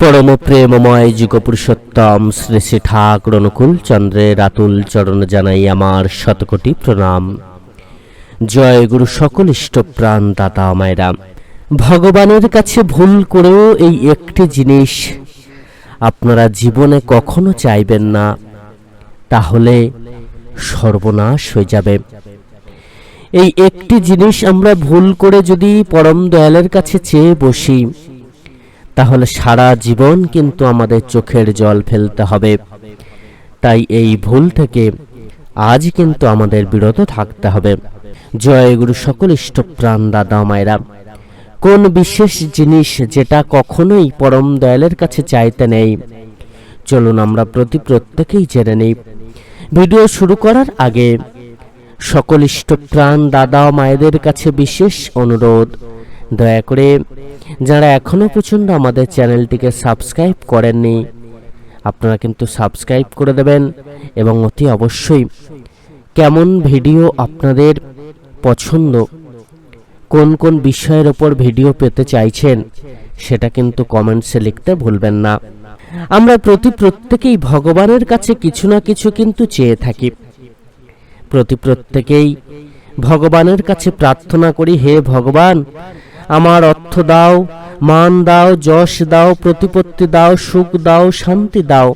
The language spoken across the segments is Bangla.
পরম প্রেমময় যুগ শ্রী শ্রী ঠাকুর অনুকূল চন্দ্রের আতুল চরণ জানাই আমার শতকোটি প্রণাম। জয় গুরু সকল ইষ্টপ্রাণ দাতা মায়েরা, ভগবানের কাছে ভুল করেও এই একটি জিনিস আপনারা জীবনে কখনো চাইবেন না, তাহলে সর্বনাশ হয়ে যাবে। এই একটি জিনিস আমরা ভুল করে যদি পরম দয়ালের কাছে চেয়ে বসি তাহলে সারা জীবন কিন্তু আমাদের চোখের জল ফেলতে হবে। তাই এই ভুল থেকে আজ কিন্তু আমাদের বিরত থাকতে হবে। জয় গুরু সকল ইষ্টপ্রাণ দাদা মায়েরা, কোন বিশেষ জিনিস যেটা কখনোই পরম দয়ালের কাছে চাইতে নেই। চলুন আমরা প্রতি প্রত্যেকেই জেনে নেই। ভিডিও শুরু করার আগে সকল ইষ্টপ্রাণ দাদা মায়েদের কাছে বিশেষ অনুরোধ। দয়া করে যারা এখনও পর্যন্ত আমাদের চ্যানেলটিকে সাবস্ক্রাইব করেননি, আপনারা কিন্তু সাবস্ক্রাইব করে দেবেন এবং অতি অবশ্যই কেমন ভিডিও আপনাদের পছন্দ, কোন কোন বিষয়ের ওপর ভিডিও পেতে চাইছেন, সেটা কিন্তু কমেন্টসে লিখতে ভুলবেন না। আমরা প্রতি প্রত্যেকেই ভগবানের কাছে কিছু না কিছু কিন্তু চেয়ে থাকি। প্রতি প্রত্যেকেই ভগবানের কাছে প্রার্থনা করি, হে ভগবান আমার অর্থ দাও, মান দাও, যশ দাও, প্রতিপত্তি দাও, সুখ দাও, শান্তি দাও,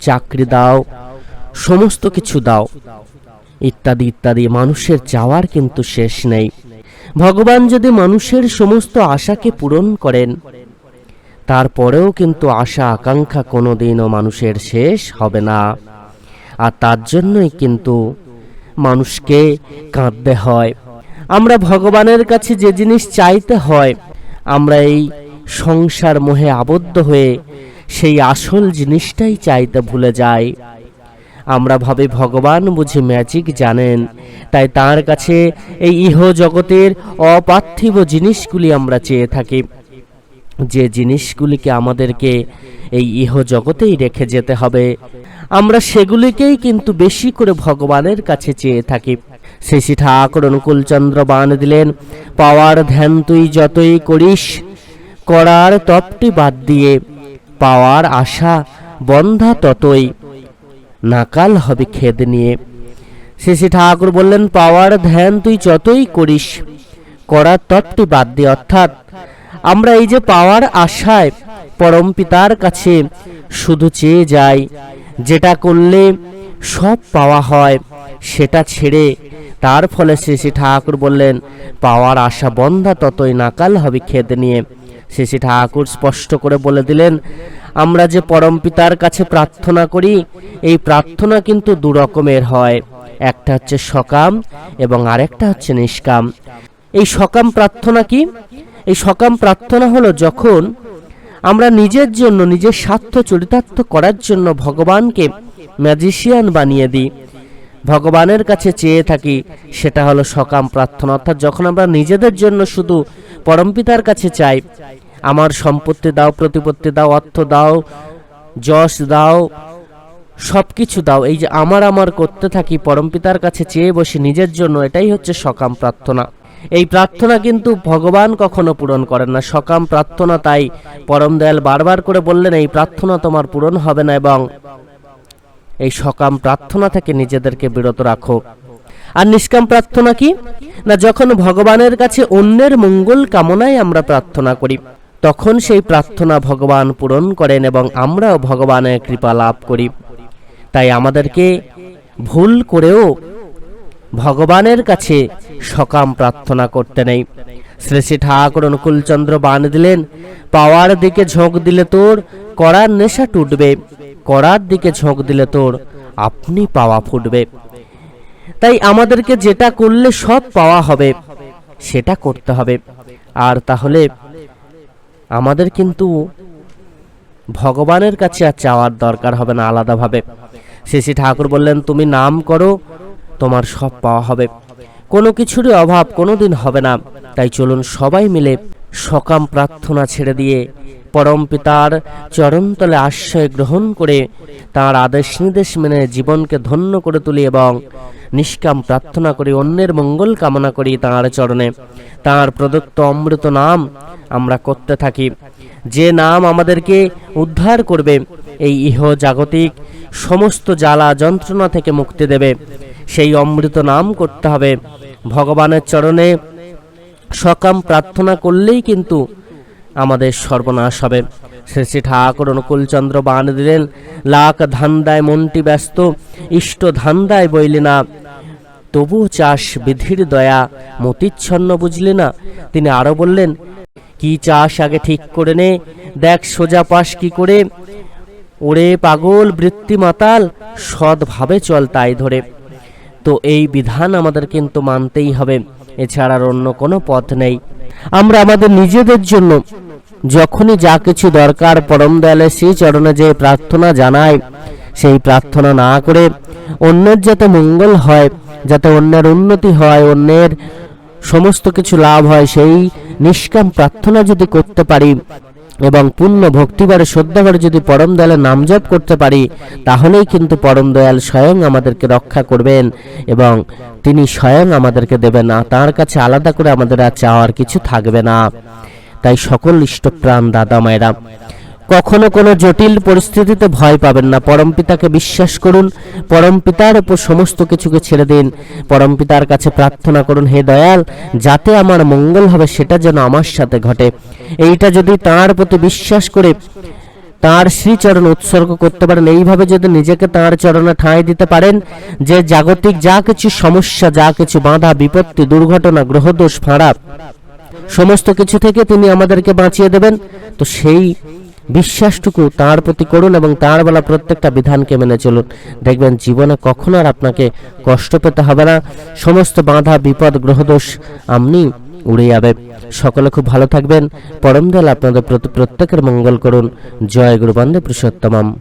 চাকরি দাও, সমস্ত কিছু দাও। ইত্যাদি ইত্যাদি। মানুষের চাওয়ার কিন্তু শেষ নেই। ভগবান যদি মানুষের সমস্ত আশাকে পূরণ করেন, তারপরেও কিন্তু আশা, আকাঙ্ক্ষা কোনোদিনও মানুষের শেষ হবে না। আর তার জন্যই কিন্তু মানুষকে কাঁদতে হয়। আমরা ভগবানের কাছে যে জিনিস চাইতে হয়, আমরা এই সংসার মোহে আবদ্ধ হয়ে সেই আসল জিনিসটাই চাইতে ভুলে যাই। আমরা ভাবে ভগবান বুঝি ম্যাজিক জানেন, তাই তার কাছে এই ইহ জগতের অপার্থিব জিনিসগুলি আমরা চেয়ে থাকি। যে জিনিসগুলিকে আমাদেরকে এই ইহ জগতেই রেখে যেতে হবে, আমরা সেগুলিকেই কিন্তু বেশি করে ভগবানের কাছে চেয়ে থাকি। শেষী ঠাকুর অনুকূলচন্দ্র বান দিলেন, পাওয়ার ধ্যান তুই যতই করিস, করার তপটি বাদ দিয়ে, পাওয়ার আশা বন্ধা ততই, নাকাল হবে খেদ নিয়ে। শেষে ঠাকুর বললেন, পাওয়ার ধ্যান তুই যতই করিস, করার তপটি বাদ দিয়ে, অর্থাৎ আমরা এই যে পাওয়ার আশায় পরম পিতার কাছে শুধু চেয়ে যাই, যেটা করলে সব পাওয়া হয়, সেটা ছেড়ে। তার ফলে শ্রী শ্রী ঠাকুর বললেন, পাওয়ার আশা বন্ধা ততই নাকাল হবে খেতে নিয়ে। শ্রী শ্রী ঠাকুর স্পষ্ট করে বলে দিলেন, আমরা যে পরম পিতার কাছে প্রার্থনা করি, এই প্রার্থনা কিন্তু দু রকমের হয়। একটা হচ্ছে সকাম এবং আরেকটা হচ্ছে নিষ্কাম। এই সকাম প্রার্থনা কি? এই সকাম প্রার্থনা হলো যখন আমরা নিজের জন্য নিজের স্বার্থ চরিতার্থ করার জন্য ভগবানকে ম্যাজিশিয়ান বানিয়ে দিই। ভগবানের কাছে চেয়ে থাকি, সেটা হলো সকাম প্রার্থনা। অর্থাৎ যখন আমরা নিজেদের জন্য শুধু পরমপিতার কাছে চাই, আমার সম্পত্তি দাও, প্রতিপত্তি দাও, অর্থ দাও, যশ দাও সব কিছু দাও, এই যে আমার আমার করতে থাকি পরমপিতার কাছে চেয়ে বসে নিজের জন্য, এটাই হচ্ছে সকাম প্রার্থনা। এই প্রার্থনা কিন্তু ভগবান কখনো পূরণ করেন না। সকাম প্রার্থনা তাই পরম দয়াল বারবার করে বললেন, এই প্রার্থনা তোমার পূরণ হবে না এবং এই সকাম প্রার্থনা থেকে নিজেদেরকে বিরত রাখো। আর নিষ্কাম প্রার্থনা কি? না, যখন ভগবানের কাছে অন্যের মঙ্গল কামনায় আমরা প্রার্থনা করি, তখন সেই প্রার্থনা ভগবান পূরণ করেন এবং আমরাও ভগবানের কৃপা লাভ করি। তাই আমাদেরকে ভুল করেও ভগবানের কাছে সকাম প্রার্থনা করতে নেই। শ্রী শ্রী ঠাকুর অনুকূলচন্দ্র বান দিলেন, পাওয়ার দিকে ঝোঁক দিলে তোর, করার নেশা টুটবে। করার দিকে ঝোঁক দিলে তোর, আপনি পাওয়া ফুটবে। তাই আমাদেরকে যেটা করলে সব পাওয়া হবে, সেটা করতে হবে। আর তাহলে আমাদের কিন্তু ভগবানের কাছে আর চাওয়ার দরকার হবে না আলাদাভাবে। শেষে ঠাকুর বললেন, তুমি নাম করো তোমার সব পাওয়া হবে। কোনো কিছুরই অভাব কোনো দিন হবে না। তাই চলুন সবাই মিলে সকাম প্রার্থনা ছেড়ে দিয়ে পরম পিতার চরণতলে আশ্রয় গ্রহণ করে তার আদেশ নির্দেশ মেনে জীবনকে ধন্য করে তুলি এবং নিষ্কাম প্রার্থনা করি, অন্যের মঙ্গল কামনা করি তাঁর চরণে। তাঁর প্রদত্ত অমৃত নাম আমরা করতে থাকি। যে নাম আমাদেরকে উদ্ধার করবে, এই ইহ জাগতিক সমস্ত জ্বালা যন্ত্রণা থেকে মুক্তি দেবে। সেই অমৃত নাম করতে হবে। ভগবানের চরণে সকাম প্রার্থনা করলেই কিন্তু আমাদের সর্বনাশ হবে। শ্রী শ্রী ঠাকুর অনুকূলচন্দ্র বান দিলেন, লাখ ধান্দায় মনটি ব্যস্ত, ইষ্ট ধান্দায় বইলে না। তবু চাষ বিধির দয়া, মতিচ্ছন্ন বুঝলে না। তিনি আরও বললেন, কি চাষ আগে ঠিক করে নে, দেখ সোজা পাশ কি করে। ওরে পাগল বৃত্তি মাতাল সৎভাবে চল তাই ধরে। তো এই বিধান আমাদের কিন্তু মানতেই হবে, এছাড়া আর অন্য কোনো পথ নেই। আমরা আমাদের নিজেদের জন্য যখনই যা কিছু দরকার পরম দয়ালের সেই চরণে যে প্রার্থনা জানাই, সেই প্রার্থনা না করে অন্যের যাতে মঙ্গল হয়, যাতে অন্যের উন্নতি হয়, অন্যের সমস্ত কিছু লাভ হয়, সেই নিষ্কাম প্রার্থনা যদি করতে পারি এবং পূর্ণ ভক্তিবারে শ্রদ্ধাভারে যদি পরম দয়ালের নাম জপ করতে পারি, তাহলেই কিন্তু পরম দয়াল স্বয়ং আমাদেরকে রক্ষা করবেন এবং তিনি স্বয়ং আমাদেরকে দেবেন না, তাঁর কাছে আলাদা করে আমাদের আর চাওয়ার কিছু থাকবে না। তাই সকল ইষ্টপ্রাণ দাদা মায়েরা কখনো কোনো জটিল পরিস্থিতিতে ভয় পাবেন না। পরম পিতাকে বিশ্বাস করুন। পরম পিতার উপর সমস্ত কিছুকে ছেড়ে দিন। পরম পিতার কাছে প্রার্থনা করুন, হে দয়াল, যাতে আমার মঙ্গল হবে, সেটা যেন আমার সাথে ঘটে। এইটা যদি তার প্রতি বিশ্বাস করে তার শ্রীচরণ উৎসর্গ করতে পারেন, এইভাবে যদি নিজেকে তার চরণে ঠাঁই দিতে পারেন, যে জাগতিক যা কিছু সমস্যা, যা কিছু বাধা, বিপত্তি, দুর্ঘটনা, গ্রহদোষ, ফাঁড়া, সমস্ত কিছু থেকে তিনি আমাদেরকে বাঁচিয়ে দেবেন, তো সেই বিশ্বাসটুকু তাঁর প্রতি করুন এবং তাঁর বলা প্রত্যেকটা বিধানকে মেনে চলুন। দেখবেন জীবনে কখনো আর আপনাকে কষ্ট পেতে হবে না। সমস্ত বাধা, বিপদ, গ্রহদোষ আপনি উড়ে যাবে। সকলে খুব ভালো থাকবেন। পরম দয়াল আপনাদের প্রতি প্রত্যেকের মঙ্গল করুন। জয় গুরুবান্ধে পুরুষোত্তমম।